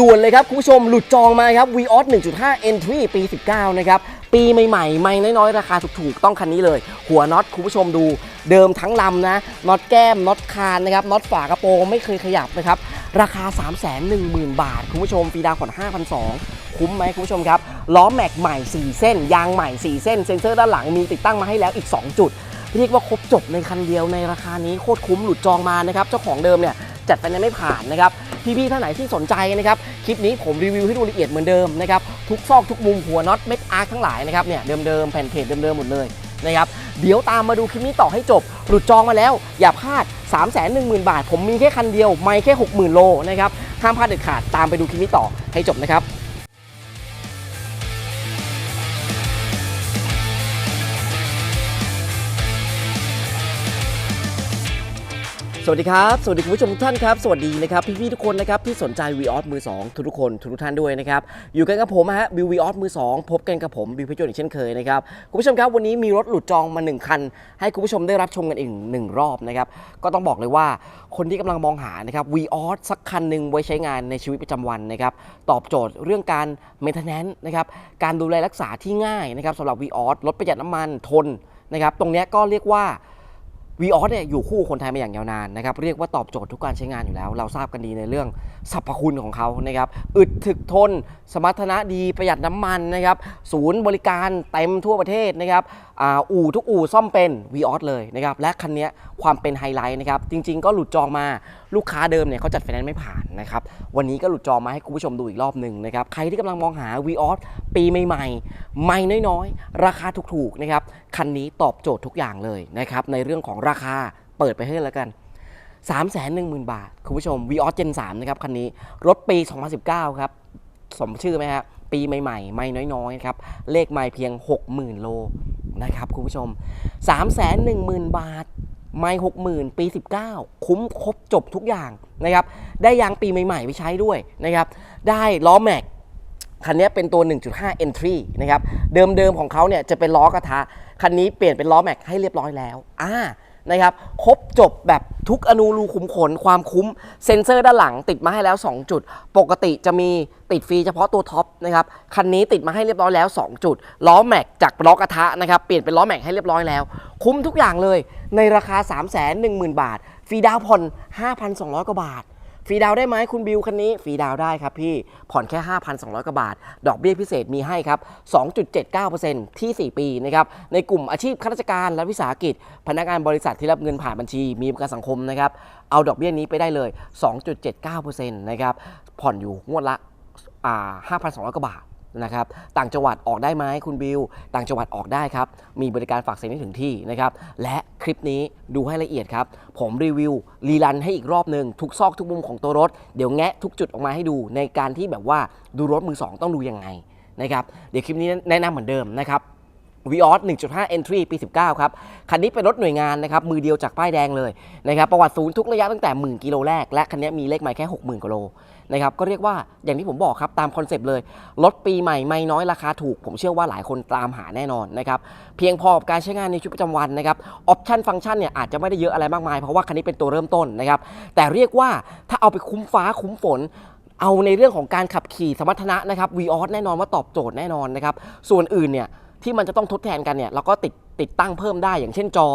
ด่วนๆเลยครับ คุณผู้ชมหลุดจองมาครับ v ีออส1.5 Entry ปี 19 นะครับ ปีใหม่ๆ ไม่น้อยๆ ราคาถูกๆ ต้องคันนี้เลย หัวน็อตคุณผู้ชมดูเดิมทั้งลำนะน็อตแก้มน็อตคานนะครับน็อตฝากระโปรงไม่เคยขยับนะครับ ราคา 310,000 บาท คุณผู้ชมฟีดาวผ่อน5,200 คุ้มไหมคุณผู้ชมครับ ล้อแม็กใหม่ 4 เส้น ยางใหม่ 4 เส้น เซ็นเซอร์ด้านหลังมีติดตั้งมาให้แล้วอีก 2 จุด เรียกว่าครบจบในคันเดียวในราคานี้โคตรคุ้มหลุดจองมานะครับเจ้าของเดิมเนี่ยจัดไปนั้นไม่ผ่านนะครับ พี่ๆท่านไหนที่สนใจนะครับคลิปนี้ผมรีวิวให้ดูละเอียดเหมือนเดิมนะครับทุกซอกทุกมุมหัวน็อตเม็ดอาร์คทั้งหลายนะครับเนี่ยเดิมๆแผ่นเพจเดิมๆหมดเลยนะครับเดี๋ยวตามมาดูคลิปนี้ต่อให้จบ หลุดจองมาแล้ว อย่าพลาด 3 1 0 0 0 0 บาท ผมมีแค่คันเดียว ไม่แค่ 60,000 โลนะครับห้ามพลาดเด็ดขาดตามไปดูคลิปนี้ต่อให้จบนะครับ สวัสดีครับ สวัสดีคุณผู้ชมทุกท่านครับ สวัสดีนะครับพี่ๆทุกคนนะครับที่สนใจวีออสมือ 2 ทุกๆคนทุกท่านด้วยนะครับอยู่กันกับผมนะฮะบิววีออสมือ 2 พบกันกับผมบิวพิจน์อีกเช่นเคยนะครับคุณผู้ชมครับวันนี้มีรถหลุดจองมา 1 คัน ให้คุณผู้ชมได้รับชมกันอีกหนึ่งรอบนะครับก็ต้องบอกเลยว่าคนที่กำลังมองหานะครับวีออสสักคันหนึ่งไว้ใช้งานในชีวิตประจำวันนะครับตอบโจทย์เรื่องการเมนเทนแนนซ์นะครับการดูแลรักษาที่ง่ายนะครับสำหรับวีออสลดประหยัดน้ำมันทนนะครับตรงนี้ก็เรียกว่า วีออสเนี่ยอยู่คู่คนไทยมาอย่างยาวนานนะครับเรียกว่าตอบโจทย์ทุกการใช้งานอยู่แล้ว เราทราบกันดีในเรื่องสรรพคุณของเขานะครับอึดถึกทน สมรรถนะดีประหยัดน้ำมันนะครับศูนย์บริการเต็มทั่วประเทศนะครับอ,อู่ทุกอู่ซ่อมเป็นวีออสเลยนะครับและคันนี้ความเป็นไฮไลท์นะครับจริง ๆ ก็หลุดจองมา ลูกค้าเดิมเนี่ยเขาจัดไฟแนนซ์ไม่ผ่านนะครับวันนี้ก็หลุดจอมาให้คุณผู้ชมดูอีกรอบหนึ่งนะครับใครที่กำลังมองหาวีออสปีใหม่ๆ ไม่น้อยๆ ราคาถูกๆนะครับคันนี้ตอบโจทย์ทุกอย่างเลยนะครับในเรื่องของราคาเปิดไปให้แล้วกัน3 1 0 0 0 0 บาท คุณผู้ชม v ีออสเจน3นะครับคันนี้รถปี 2019 ครับ สมชื่อไหมฮะปีใหม่ๆ ไม่น้อยๆครับเลขไม่เพียง 60,000 โลนะครับคุณผู้ชม 3 1 0 0 0 0 บาท ไม่60,000ปี 19 คุ้มครบจบทุกอย่างนะครับ ได้ยางปีใหม่ๆไปใช้ด้วยนะครับ ได้ล้อแม็กคันนี้เป็นตัว 1.5 entry นะครับ เดิมๆของเขาเนี่ยจะเป็นล้อกระทะ คันนี้เปลี่ยนเป็นล้อแม็กให้เรียบร้อยแล้ว อ่า นะครับครบจบแบบทุกอนูรูขุมขนความคุ้มเซ็นเซอร์ด้านหลังติดมาให้แล้ว 2 จุด ปกติจะมีติดฟรีเฉพาะตัวท็อปนะครับคันนี้ติดมาให้เรียบร้อยแล้ว 2 จุด ล้อแม็กจากล้อกระทะนะครับเปลี่ยนเป็นล้อแม็กให้เรียบร้อยแล้ว คุ้มทุกอย่างเลยในราคา 3 1 0 0 0 0 บาท ฟรีดาวน์ผ่อน 5,200 กว่าบาท ฟรีดาวได้ไหมคุณบิวคันนี้ฟรีดาวได้ครับพี่ผ่อนแค่ 5,200กว่าบาท ดอกเบี้ยพิเศษมีให้ครับ 2.79%ที่ 4 ปีนะครับในกลุ่มอาชีพข้าราชการและวิสาหกิจ พนักงานบริษัทที่รับเงินผ่านบัญชี มีประกันสังคมนะครับเอาดอกเบี้ยนี้ไปได้เลย 2.79%นะครับผ่อนอยู่งวดละอ่า5,200กว่าบาท นะครับต่างจังหวัดออกได้ไหมคุณบิว ต่างจังหวัดออกได้ครับ มีบริการฝากเซ็นให้ถึงที่นะครับ และคลิปนี้ดูให้ละเอียดครับ ผมรีวิวรีรันให้อีกรอบหนึ่งทุกซอกทุกมุมของตัวรถ เดี๋ยวแงะทุกจุดออกมาให้ดูในการที่แบบว่าดูรถมือสองต้องดูยังไงนะครับเดี๋ยวคลิปนี้แนะนำเหมือนเดิมนะครับ v ีออส1.5 Entry ปี 19 ครับ คันนี้เป็นรถหน่วยงานนะครับ มือเดียวจากป้ายแดงเลยนะครับ ประวัติศูนย์ทุกระยะตั้งแต่หมื่นกิโลแรก และคันนี้มีเลขไมล์แค่ 60,000กิโล นะครับก็เรียกว่าอย่างที่ผมบอกครับตามคอนเซปต์เลยรถปีใหม่ไม่น้อยราคาถูก ผมเชื่อว่าหลายคนตามหาแน่นอนนะครับเพียงพอกับการใช้งานในชีวิตประจำวันนะครับออปชันฟังก์ชันเนี่ยอาจจะไม่ได้เยอะอะไรมากมาย เพราะว่าคันนี้เป็นตัวเริ่มต้นนะครับแต่เรียกว่าถ้าเอาไปคุ้มฟ้าคุ้มฝนเอาในเรื่องของการขับขี่สมรรถนะนะครับ v ีออสแน่นอนว่าตอบโจทย์แน่นอนนะครับส่วนอื่นเนี่ย ที่มันจะต้องทดแทนกันเนี่ยเราก็ติดติดตั้งเพิ่มได้อย่างเช่นจอ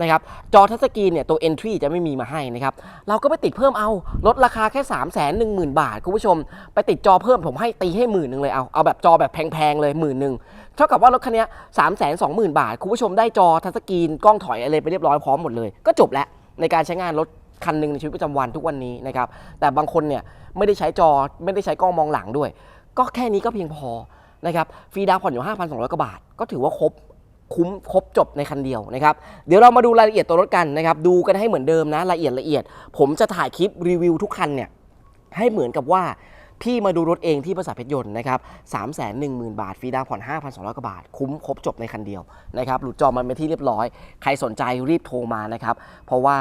นะครับจอทัชสกรีนเนี่ยตัว Entry จะไม่มีมาให้นะครับเราก็ไปติดเพิ่มเอาลดราคาแค่ 3 1 0 0 0 0 บาท คุณผู้ชม ไปติดจอเพิ่มผมให้ตีให้หมื่นหนึ่งเลยเอาเอาแบบจอแบบแพงๆเลยหมื่นหนึ่งเท่ากับว่ารถคันนี้สามแสนสองหมื่นบาท คุณผู้ชมได้จอทัชสกรีนกล้องถอยอะไรไปเรียบร้อยพร้อมหมดเลย ก็จบแล้วในการใช้งานรถคันหนึ่งในชีวิตประจำวันทุกวันนี้นะครับแต่บางคนเนี่ยไม่ได้ใช้จอไม่ได้ใช้กล้องมองหลังด้วย ก็แค่นี้ก็เพียงพอ นะครับฟรีดาวน์ผ่อนอยู่ 5,200 กว่าบาท ก็ถือว่าครบคุ้มครบจบในคันเดียวนะครับเดี๋ยวเรามาดูรายละเอียดตัวรถกันนะครับดูกันให้เหมือนเดิมนะละเอียดละเอียด ผมจะถ่ายคลิปรีวิวทุกคันเนี่ยให้เหมือนกับว่า พี่มาดูรถเองที่บริษัทเพชรยนต์นะครับ3 1 0 0 0 0บาทฟรีดาวน์ผ่อน5,200กว่าบาท คุ้มครบจบในคันเดียวนะครับหลุดจอมันเป็นที่เรียบร้อย ใครสนใจรีบโทรมานะครับ เพราะว่า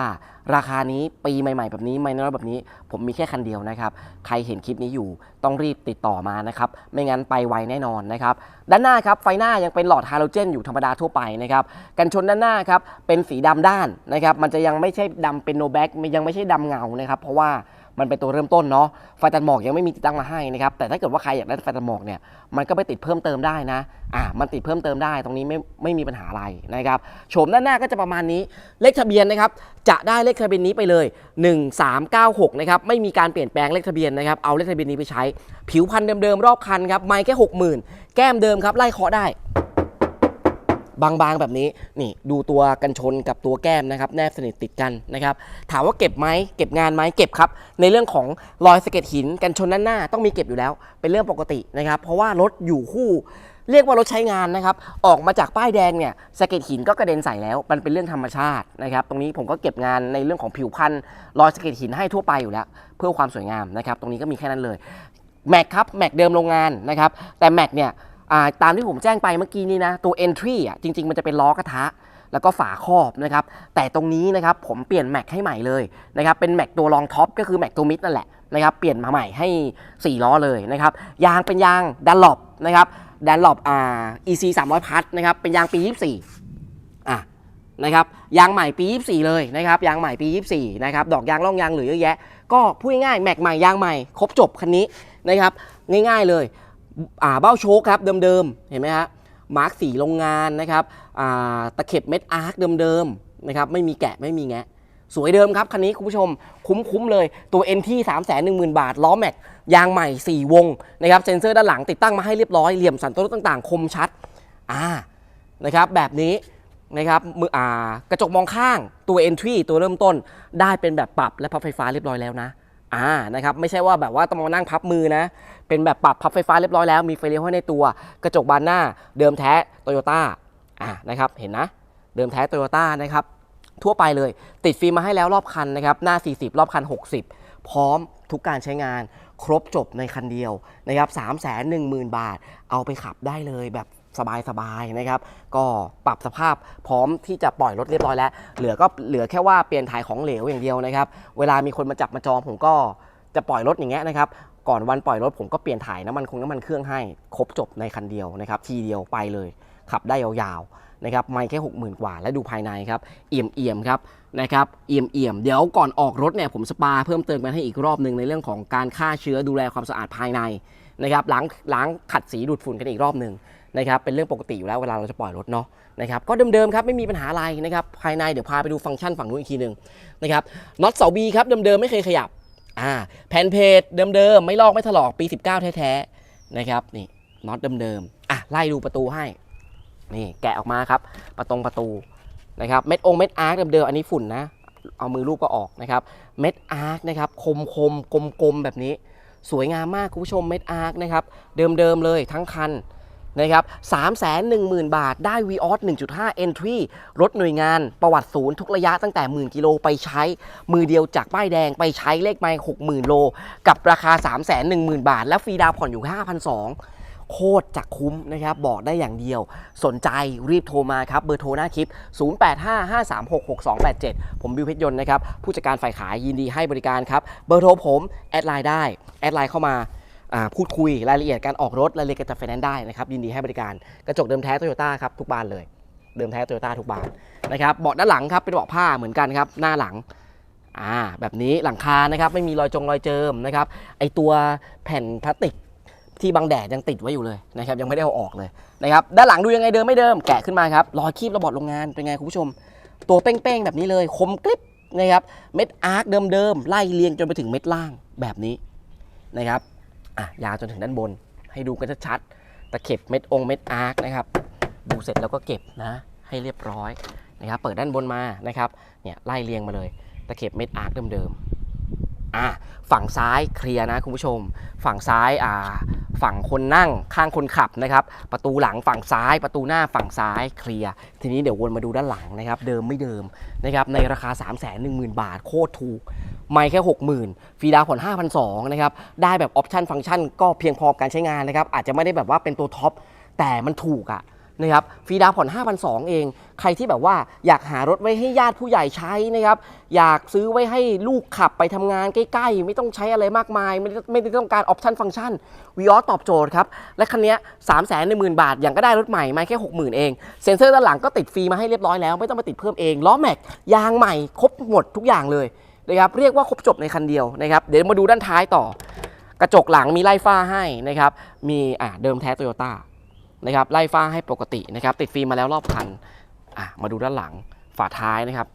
ราคานี้ปีใหม่ ๆ แบบนี้ไม่น้อยแบบนี้ ผมมีแค่คันเดียวนะครับ ใครเห็นคลิปนี้อยู่ต้องรีบติดต่อมานะครับ ไม่งั้นไปไวแน่นอนนะครับ ด้านหน้าครับไฟหน้ายังเป็นหลอดฮาโลเจนอยู่ธรรมดาทั่วไปนะครับกันชนด้านหน้าครับเป็นสีดำด้านนะครับ มันจะยังไม่ใช่ดำเป็นโนแบ็กยังไม่ใช่ดำเงานะครับ เพราะว่า มันเป็นตัวเริ่มต้นเนาะไฟตัดหมอกยังไม่มีติดตั้งมาให้นะครับแต่ถ้าเกิดว่าใครอยากได้ไฟตัดหมอกเนี่ยมันก็ไปติดเพิ่มเติมได้นะอะมันติดเพิ่มเติมได้ตรงนี้ไม่ไม่มีปัญหาอะไรนะครับโฉมด้านหน้าก็จะประมาณนี้เลขทะเบียนนะครับจะได้เลขทะเบียนนี้ไปเลย 1396นะครับไม่มีการเปลี่ยนแปลงเลขทะเบียนนะครับเอาเลขทะเบียนนี้ไปใช้ ผิวพันธุ์เดิมๆรอบคันครับไม่แค่60,000 แก้มเดิมครับไล่เคาะได้ บางๆแบบนี้นี่ดูตัวกันชนกับตัวแก้มนะครับแนบสนิทติดกันนะครับถามว่าเก็บไหมเก็บงานไหมเก็บครับ ในเรื่องของรอยสะเก็ดหินกันชนด้านหน้าต้องมีเก็บอยู่แล้ว เป็นเรื่องปกตินะครับ เพราะว่ารถอยู่คู่เรียกว่ารถใช้งานนะครับ ออกมาจากป้ายแดงเนี่ยสะเก็ดหินก็กระเด็นใส่แล้ว มันเป็นเรื่องธรรมชาตินะครับ ตรงนี้ผมก็เก็บงานในเรื่องของผิวพันธุ์รอยสะเก็ดหินให้ทั่วไปอยู่แล้ว เพื่อความสวยงามนะครับ ตรงนี้ก็มีแค่นั้นเลยแม็กครับแม็กเดิมโรงงานนะครับ แต่แม็กเนี่ย ตามที่ผมแจ้งไปเมื่อกี้นี้นะตัว entry อะจริง ๆ มันจะเป็นล้อกระทะ แล้วก็ฝาครอบนะครับ แต่ตรงนี้นะครับผมเปลี่ยนแม็กให้ใหม่เลยนะครับ เป็นแม็กตัวรองท็อปก็คือแม็กตัวมิดนั่นแหละนะครับ เปลี่ยนมาใหม่ให้ 4 ล้อเลยนะครับ ยางเป็นยางดันลอปนะครับดันลอปอ่า EC 300พัทนะครับ เป็นยางปี 24อะนะครับ ยางใหม่ปี 24 เลยนะครับ ยางใหม่ปี 24 นะครับ ดอกยางร่องยางหลือเยอะแยะ ก็พูดง่ายๆแม็กใหม่ยางใหม่ ครบจบคันนี้นะครับ ง่ายๆเลย เบ้าโชคครับเดิมๆ เห็นไหมฮะมาร์กสีโรงงานนะครับอ่าตะเข็บเม็ดอาร์คเดิมๆนะครับไม่มีแกะไม่มีแงะ สวยเดิมครับ คันนี้คุณผู้ชมคุ้มๆเลยตัว NT 3 1 0 0 0 0 บาท ล้อแม็กยางใหม่ 4 วงนะครับเซ็นเซอร์ด้านหลังติดตั้งมาให้เรียบร้อยเหลี่ยมสันต้นต่างๆ คมชัดอ่านะครับแบบนี้นะครับมืออ่ากระจกมองข้างตัว Entry ตัวเริ่มต้นได้เป็นแบบปรับและพับไฟฟ้าเรียบร้อยแล้วนะ อ่านะครับไม่ใช่ว่าแบบว่าต้องมานั่งพับมือนะ เป็นแบบปรับพับไฟฟ้าเรียบร้อยแล้วมีไฟเลี้ยวให้ในตัว กระจกบานหน้าเดิมแท้โตโยต้าอ่านะครับเห็นนะ เดิมแท้โตโยต้านะครับทั่วไปเลย ติดฟิล์มมาให้แล้วรอบคันนะครับหน้า 40 รอบคัน 60 พร้อมทุกการใช้งานครบจบในคันเดียวนะครับ3 1 0 0 0 0บาท เอาไปขับได้เลยแบบ สบายๆนะครับ ก็ปรับสภาพพร้อมที่จะปล่อยรถเรียบร้อยแล้ว เหลือก็เหลือแค่ว่าเปลี่ยนถ่ายของเหลวอย่างเดียวนะครับ เวลามีคนมาจับมาจองผมก็จะปล่อยรถอย่างเงี้ยนะครับ ก่อนวันปล่อยรถผมก็เปลี่ยนถ่ายน้ำมันคงน้ำมันเครื่องให้ ครบจบในคันเดียวนะครับ ทีเดียวไปเลย ขับได้ยาวๆนะครับ ไม่แค่ 60,000 กว่า และดูภายในครับ เอี่ยมเอี่ยมครับนะครับ เอี่ยมเอี่ยมเดี๋ยวก่อนออกรถเนี่ยผมสปาเพิ่มเติมกันให้อีกรอบหนึ่งในเรื่องของการฆ่าเชื้อดูแลความสะอาดภายในนะครับ ล้างล้างขัดสีดูดฝุ่นกันอีกรอบหนึ่ง นะครับเป็นเรื่องปกติอยู่แล้วเวลาเราจะปล่อยรถเนาะนะครับก็เดิมๆครับไม่มีปัญหาอะไรนะครับภายในเดี๋ยวพาไปดูฟังก์ชันฝั่งนู้นอีกทีหนึ่งนะครับน็อตเสาบีครับเดิมๆไม่เคยขยับอ่าแผ่นเพจเดิมๆไม่ลอกไม่ถลอกปี 19 แท้ๆนะครับนี่น็อตเดิมๆอะไล่ดูประตูให้นี่แกะออกมาครับประตงประตูนะครับเม็ดองเม็ดอาร์คเดิมๆอันนี้ฝุ่นนะเอามือลูบก็ออกนะครับเม็ดอาร์คนะครับคมคมกลมกลมๆแบบนี้ สวยงามมากคุณผู้ชมเม็ดอาร์คนะครับเดิมๆเลยทั้งคัน นะครับ3 1 0 0 0 0บาทได้ v ีออส1.5 Entry รถหน่วยงานประวัติศูนย์ทุกระยะตั้งแต่หมื่นกิโลไปใช้ มือเดียวจากป้ายแดงไปใช้เลขไมล์60,000โล กับราคา3 1 0 0 0 0บาท และฟรีดาวผ่อนอยู่5,200โคตรจะคุ้มนะครับ บอกได้อย่างเดียว สนใจรีบโทรมาครับ เบอร์โทรหน้าคลิป 0855366287 ผมบิวเพชรยนต์นะครับ ผู้จัดการฝ่ายขายยินดีให้บริการครับ เบอร์โทรผม แอดไลน์ได้ แอดไลน์เข้ามา พูดคุยรายละเอียดการออกรถรายละเอียดการจัดไฟแนนซ์ได้นะครับยินดีให้บริการกระจกเดิมแท้โตโยต้าครับทุกบานเลยเดิมแท้โตโยต้าทุกบานนะครับเบาะด้านหลังครับเป็นเบาะผ้าเหมือนกันครับหน้าหลังอ่าแบบนี้หลังคานะครับไม่มีรอยจงรอยเจิมนะครับไอตัวแผ่นพลาสติกที่บังแดดยังติดไว้อยู่เลยนะครับยังไม่ได้เอาออกเลยนะครับด้านหลังดูยังไงเดิมไม่เดิมแกะขึ้นมาครับรอยคีบระบอดโรงงานเป็นไงคุณผู้ชม ตัวเป้งๆแบบนี้เลยคมกริบนะครับเม็ดอาร์คเดิมๆไล่เรียงจนไปถึงเม็ดล่างแบบนี้นะครับ อะยาวจนถึงด้านบน ให้ดูกันชัดๆตะเข็บเม็ดองเม็ดอาร์คนะครับ ดูเสร็จแล้วก็เก็บนะ ให้เรียบร้อยนะครับ เปิดด้านบนมานะครับ เนี่ยไล่เรียงมาเลย ตะเข็บเม็ดอาร์คเดิมๆอะฝั่งซ้ายเคลียร์นะคุณผู้ชม ฝั่งซ้ายอ่าฝั่งคนนั่งข้างคนขับนะครับ ประตูหลังฝั่งซ้าย ประตูหน้าฝั่งซ้ายเคลียร์ทีนี้เดี๋ยววนมาดูด้านหลังนะครับ เดิมไม่เดิมนะครับในราคา 3 1 0 0 0 0 บาทโคตรถูก ไม่แค่ 60,000ฟรีดาวผ่อน5,200นะครับได้แบบออปชันฟังก์ชันก็เพียงพอการใช้งานนะครับอาจจะไม่ได้แบบว่าเป็นตัวท็อปแต่มันถูกอะนะครับฟรีดาวน์ผ่อน5,200 เอง ใครที่แบบว่าอยากหารถไว้ให้ญาติผู้ใหญ่ใช้นะครับ อยากซื้อไว้ให้ลูกขับไปทำงานใกล้ๆ ไม่ต้องใช้อะไรมากมาย ไม่ได้ไม่ได้ต้องการออปชันฟังก์ชันวีออตอบโจทย์ครับ และคันนี้สามแสนหนึ่งหมื่นบาท อย่างก็ได้รถใหม่ไม่แค่ 60,000 เอง เซ็นเซอร์ด้านหลังก็ติดฟรีมาให้เรียบร้อยแล้ว ไม่ต้องมาติดเพิ่มเอง ล้อแม็กยางใหม่ครบหมดทุกอย่างเลย นะครับเรียกว่าครบจบในคันเดียวนะครับเดี๋ยวมาดูด้านท้ายต่อ กระจกหลังมีไล่ฟ้าให้นะครับมีอ่าเดิมแท้โตโยต้านะครับไล่ฟ้าให้ปกตินะครับติดฟิล์มมาแล้วรอบคันอะมาดูด้านหลังฝาท้ายนะครับ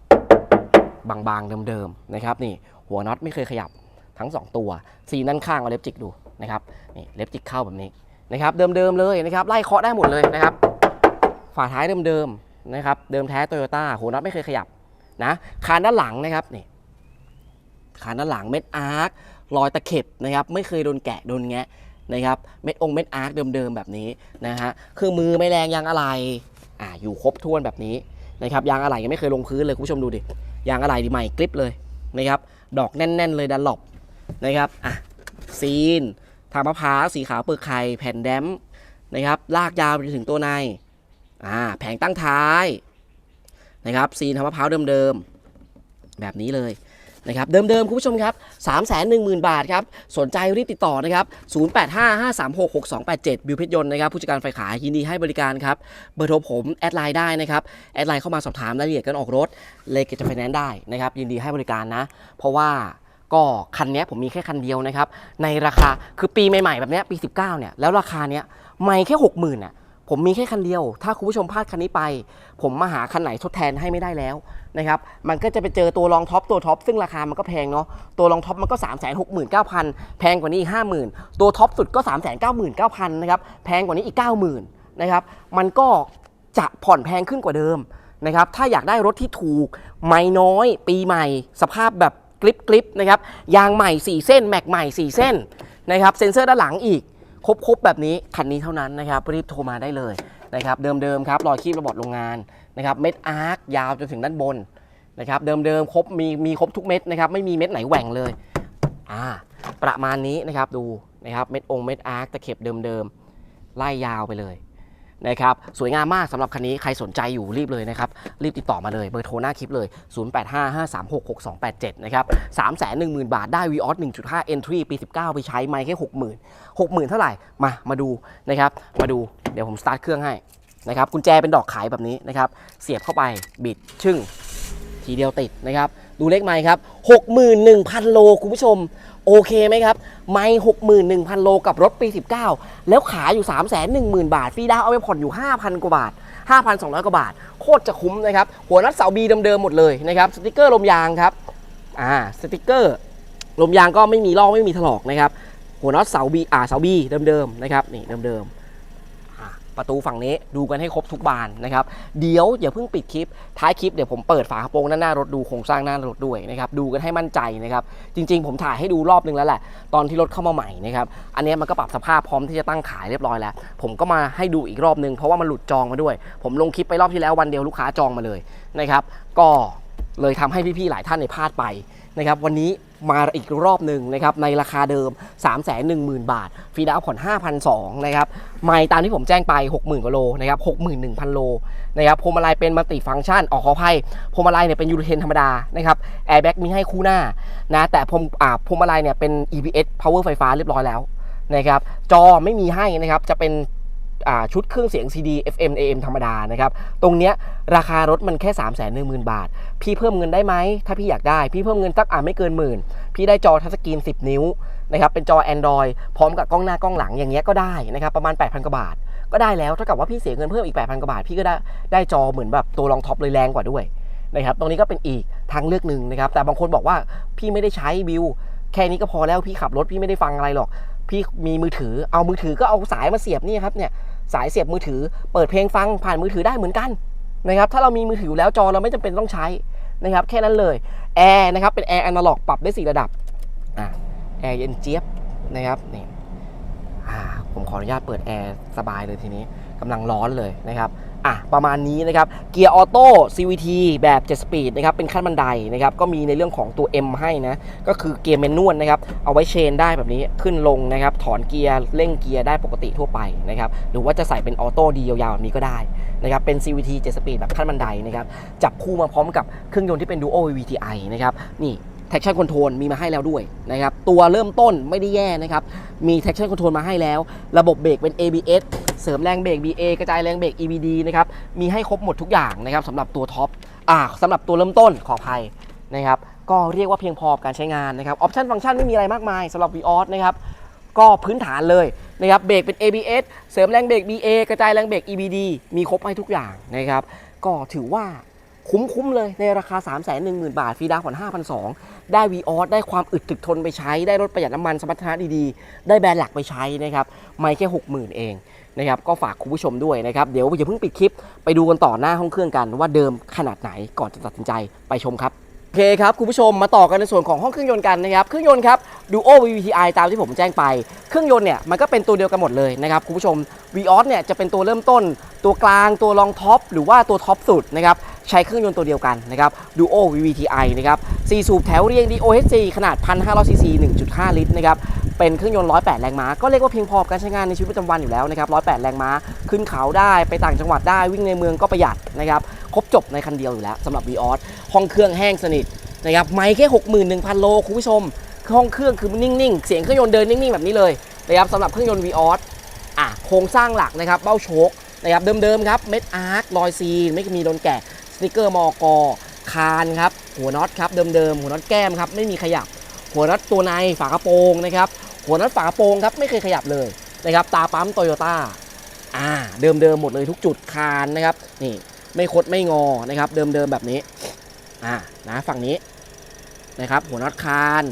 บางๆเดิมๆนะครับนี่หัวน็อตไม่เคยขยับทั้ง 2 ตัวซีนั่นข้างเอาเล็บจิกดูนะครับนี่เล็บจิกเข้าแบบนี้นะครับเดิมๆเลยนะครับไล่เคาะได้หมดเลยนะครับฝาท้ายเดิมๆนะครับเดิมแท้โตโยต้าหัวน็อตไม่เคยขยับนะคานด้านหลังนะครับนี่ คาหน้าหลังเม็ดอาร์ครอยตะเข็บนะครับไม่เคยโดนแกะโดนแงะนะครับเม็ดองเม็ดอาร์คเดิมๆแบบนี้นะฮะเครื่องมือไม่แรงยางอะไรอ่าอยู่ครบถ้วนแบบนี้นะครับยางอะไรยังไม่เคยลงพื้นเลยคุณผู้ชมดูดิยางอะไหล่ดีใหม่กริปเลยนะครับดอกแน่น ๆ เลยดันหลบนะครับอะซีนทางมะพร้าวสีขาวเปลือกไข่แผ่นแดมนะครับลากยาวไปถึงตัวในอ่าแผงตั้งท้ายนะครับซีนทางมะพร้าวเดิมๆแบบนี้เลย นะครับเดิมๆคุณผู้ชมครับ 3 1 0 0 0 0 บาทครับ สนใจรีบติดต่อนะครับ 0855366287 บิวเพชรยนต์นะครับผู้จัดการฝ่ายขายยินดีให้บริการครับ เบอร์โทรผม แอดไลน์ได้นะครับ แอดไลน์เข้ามาสอบถามรายละเอียดการออกรถ เลยเกจไฟแนนซ์ได้นะครับ ยินดีให้บริการนะ เพราะว่าก็คันนี้ผมมีแค่คันเดียวนะครับ ในราคาคือปีใหม่ๆแบบนี้ปี 19เนี่ยแล้วราคาเนี้ยไม่แค่ 60,000น่ะ ผมมีแค่คันเดียว ถ้าคุณผู้ชมพลาดคันนี้ไป ผมมาหาคันไหนทดแทนให้ไม่ได้แล้วนะครับ มันก็จะไปเจอตัวรองท็อปตัวท็อปซึ่งราคามันก็แพงเนาะ ตัวรองท็อปมันก็3 6 9 0 0 0 แพงกว่านี้อีก50,000 ตัวท็อปสุดก็ 3 9 9 9 0 0นะครับ แพงกว่านี้อีก 90,000นะครับ มันก็จะผ่อนแพงขึ้นกว่าเดิมนะครับ ถ้าอยากได้รถที่ถูก ไม่น้อย ปีใหม่ สภาพแบบกริปกริปนะครับ ยางใหม่ 4 เส้น แม็กใหม่ 4 เส้นนะครับ เซ็นเซอร์ด้านหลังอีก ครบๆแบบนี้คันนี้เท่านั้นนะครับรีบโทรมาได้เลยนะครับเดิมๆครับรอยคีบระบบโรงงานนะครับเม็ดอาร์คยาวจนถึงด้านบนนะครับเดิมๆครบมีมีครบทุกเม็ดนะครับไม่มีเม็ดไหนแหว่งเลยอ่าประมาณนี้นะครับดูนะครับเม็ดองเม็ดอาร์คตะเข็บเดิมๆไล่ยาวไปเลย นะครับสวยงามมากสำหรับคันนี้ใครสนใจอยู่รีบเลยนะครับ รีบติดต่อมาเลยเบอร์โทรหน้าคลิปเลย 0855366287 นะครับ 310,000 บาทได้ v ีออส1.5 Entry ปี 19 ไปใช้ไม่แค่ 60,000 60,000 เท่าไหร่ มามาดูนะครับ มาดูเดี๋ยวผมสตาร์ทเครื่องให้นะครับกุญแจเป็นดอกขายแบบนี้นะครับ เสียบเข้าไปบิดชึ่งทีเดียวติดนะครับ ดูเลขไม้ครับ 61,000 โลคุณผู้ชม โอเคไหมครับ ไม่หกหมื่นหนึ่งพันโลกับรถปี 19 แล้วขายอยู่ 310,000 บาท ฟรีดาวเอาไปผ่อนอยู่ 5,000 กว่าบาท 5,200 กว่าบาท โคตรจะคุ้มนะครับ หัวนัดเสาบีเดิมๆหมดเลยนะครับ สติกเกอร์ลมยางครับ อ่า สติกเกอร์ลมยางก็ไม่มีลอกไม่มีถลอกนะครับ หัวน็อตเสาบี อ่า เสาบีเดิมๆนะครับ นี่เดิมๆ ประตูฝั่งนี้ดูกันให้ครบทุกบานนะครับเดี๋ยวอย่าเพิ่งปิดคลิปท้ายคลิปเดี๋ยวผมเปิดฝากระโปรงด้านหน้ารถดูโครงสร้างหน้ารถด้วยนะครับดูกันให้มั่นใจนะครับจริง ๆ ผมถ่ายให้ดูรอบนึงแล้วแหละตอนที่รถเข้ามาใหม่นะครับอันนี้มันก็ปรับสภาพพร้อมที่จะตั้งขายเรียบร้อยแล้ว ผมก็มาให้ดูอีกรอบนึงเพราะว่ามันหลุดจองมาด้วย ผมลงคลิปไปรอบที่แล้ววันเดียวลูกค้าจองมาเลยนะครับก็เลยทำให้พี่ๆหลายท่านในยพลาดไปนะครับวันนี้ มาอีกรอบหนึ่งนะครับในราคาเดิม 3 1 0 0 0 0 บาท ฟรีดาวผ่อน 5,200นะครับไม่ตามที่ผมแจ้งไป 60,000กว่าโลนะครับ61,000 โลนะครับพวงมาลัยเป็นมัลติฟังก์ชันออกขออภัยพวงมาลัยเนี่ยเป็นยูโรเทนธรรมดานะครับแอร์แบ็กมีให้คู่หน้านะแต่พวงอ่าพวงมาลัยเนี่ยเป็น EPS power ไฟฟ้าเรียบร้อยแล้วนะครับจอไม่มีให้นะครับจะเป็น ชุดเครื่องเสียง CD FM AM ธรรมดานะครับ ตรงเนี้ยราคารถมันแค่ 3 1 0 0 0 0 บาท พี่เพิ่มเงินได้ไหม ถ้าพี่อยากได้ พี่เพิ่มเงินสักอ่าไม่เกินหมื่น พี่ได้จอทัชสกรีน 10 นิ้วนะครับ เป็นจอ Android พร้อมกับกล้องหน้ากล้องหลังอย่างเงี้ยก็ได้นะครับ ประมาณ 8,000 กว่าบาท ก็ได้แล้ว เท่ากับว่าพี่เสียเงินเพิ่มอีก 8,000 กว่าบาท พี่ก็ได้ได้จอเหมือนแบบตัวรองท็อปเลยแรงกว่าด้วยนะครับ ตรงนี้ก็เป็นอีกทางเลือกหนึ่งนะครับ แต่บางคนบอกว่าพี่ไม่ได้ใช้บิวแค่นี้ก็พอแล้วพี่ขับรถพี่ไม่ได้ฟังอะไรหรอกพี่มีมือถือเอามือถือก็เอาสายมาเสียบนี่ครับเนี่ย สายเสียบมือถือ เปิดเพลงฟังผ่านมือถือได้เหมือนกันนะครับถ้าเรามีมือถือแล้วจอเราไม่จำเป็นต้องใช้นะครับแค่นั้นเลยแอร์นะครับเป็นแอร์อนาล็อกปรับได้ 4 ระดับอะแอร์เย็นเจี๊ยบนะครับนี่อ่าผมขออนุญาตเปิดแอร์สบายเลยทีนี้กำลังร้อนเลยนะครับ อะประมาณนี้นะครับเกียร์ออโต้ CVT แบบ 7 สปีดนะครับเป็นขั้นบันไดนะครับก็มีในเรื่องของตัว M ให้นะก็คือเกียร์แมนนวลนะครับเอาไว้เชนได้แบบนี้ขึ้นลงนะครับถอนเกียร์เร่งเกียร์ได้ปกติทั่วไปนะครับหรือว่าจะใส่เป็นออโต้ดียาวๆแบบนี้ก็ได้นะครับเป็น CVT 7 สปีดแบบขั้นบันไดนะครับจับคู่มาพร้อมกับเครื่องยนต์ที่เป็น Duo VTI นะครับนี่ traction control มีมาให้แล้วด้วยนะครับ ตัวเริ่มต้นไม่ได้แย่นะครับ มี traction control มาให้แล้ว ระบบเบรกเป็น ABS เสริมแรงเบรก BA กระจายแรงเบรก EBD นะครับ มีให้ครบหมดทุกอย่างนะครับสำหรับตัวท็อปอ่าสำหรับตัวเริ่มต้นขออภัยนะครับ ก็เรียกว่าเพียงพอการใช้งานนะครับ ออปชันฟังก์ชันไม่มีอะไรมากมายสำหรับ v ีออนะครับ ก็พื้นฐานเลยนะครับ เบรกเป็น ABS เสริมแรงเบรก BA กระจายแรงเบรก EBD มีครบให้ทุกอย่างนะครับ ก็ถือว่า คุ้มๆเลยในราคา 3 1 0 0 0 0 บาทฟรีดาวน์ผ่อน5,200 ได้วีออสได้ความอึดถึกทนไปใช้ ได้รถประหยัดน้ำมันสมรรถนะดีๆ ได้แบรนด์หลักไปใช้นะครับไม่แค่ 60,000 เองนะครับก็ฝากคุณผู้ชมด้วยนะครับเดี๋ยวอย่าเพิ่งปิดคลิปไปดูกันต่อหน้าห้องเครื่องกันว่าเดิมขนาดไหนก่อนจะตัดสินใจไปชมครับ โอเคครับ คุณผู้ชมมาต่อกันในส่วนของห้องเครื่องยนต์กันนะครับ เครื่องยนต์ครับ Duo VVTi ตามที่ผมแจ้งไป เครื่องยนต์เนี่ยมันก็เป็นตัวเดียวกันหมดเลยนะครับ คุณผู้ชม Vios เนี่ยจะเป็นตัวเริ่มต้น ตัวกลางตัวรองท็อปหรือว่าตัวท็อปสุดนะครับใช้เครื่องยนต์ตัวเดียวกันนะครับ Duo VVTi นะครับ4สูบแถวเรียง DOHC ขนาด 1,500 cc 1.5 ลิตรนะครับเป็นเครื่องยนต์ 108 แรงม้า ก็เรียกว่าเพียงพอกับการใช้งานในชีวิตประจำวันอยู่แล้วนะครับ 108 แรงม้า ขึ้นเขาได้ ไปต่างจังหวัดได้ วิ่งในเมืองก็ประหยัดนะครับ ครบจบในคันเดียวอยู่แล้วสำหรับ Vios ห้องเครื่องแห้งสนิทนะครับไม่แค่ 61,000 โลคุณผู้ชมห้องเครื่องคือนิ่งๆ เสียงเครื่องยนต์เดินนิ่งๆ แบบนี้เลยนะครับสำหรับเครื่องยนต์ Vios อะโครงสร้างหลักนะครับเบ้าโชคนะครับเดิมๆครับเม็ดอาร์ครอยซีนไม่มีโดนแกะสติกเกอร์มอกอคานครับหัวน็อตครับเดิมๆหัวน็อตแก้มครับไม่มีขยับ หัวน็อตตัวในฝากระโปรงนะครับหัวน็อตฝากระโปรงครับไม่เคยขยับเลยนะครับตาปั๊มโตโยต้าอ่าเดิมๆหมดเลยทุกจุดคานนะครับนี่ ไม่คดไม่งอนะครับ เดิมๆแบบนี้อ่านะฝั่งนี้นะครับ หัวน็อตคาน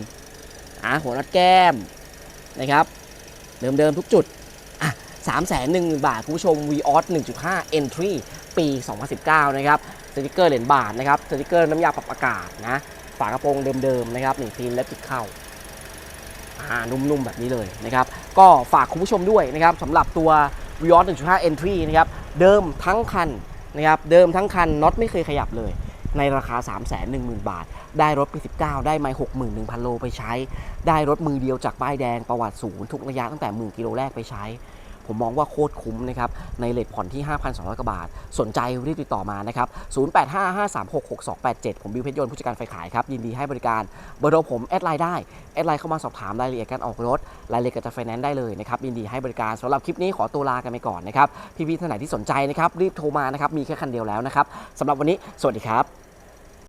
อ่าหัวน็อตแก้มนะครับ เดิมๆทุกจุดอะ3 1 0 0 0 0บาท คุณผู้ชม Vios 1.5 Entry ปี 2019 นะครับสติกเกอร์เหรียญบาทนะครับสติกเกอร์น้ำยาปรับอากาศนะฝากระโปรงเดิมๆนะครับหนี่ฟิล์มและปิดเข้าอ่านุ่มๆแบบนี้เลยนะครับก็ฝากคุณผู้ชมด้วยนะครับสำหรับตัว Vios 1.5 Entry นะครับเดิมทั้งคัน นะครับเดิมทั้งคันน็อตไม่เคยขยับเลย ในราคา 3 1 0 0 0 0 บาท ได้รถปี 19 ได้ไมล์61,000 โลไปใช้ ได้รถมือเดียวจากป้ายแดงประวัติศูนย์ทุกระยะตั้งแต่หมื่นกิโลแรกไปใช้ ผมมองว่าโคตรคุ้มนะครับ ในเลทผ่อนที่ 5,200 กว่าบาท สนใจรีบติดต่อมานะครับ 0855366287 ผมบิวเพชรยนต์ผู้จัดการไฟขายครับ ยินดีให้บริการ เบอร์โทรผม แอดไลน์ได้ แอดไลน์เข้ามาสอบถามรายละเอียดการออกรถ รายละเอียดการจัดไฟแนนซ์ได้เลยนะครับ ยินดีให้บริการสำหรับคลิปนี้ขอตัวลากันไปก่อนนะครับ พี่ๆท่านไหนที่สนใจนะครับรีบโทรมานะครับ มีแค่คันเดียวแล้วนะครับสำหรับวันนี้ สวัสดีครับ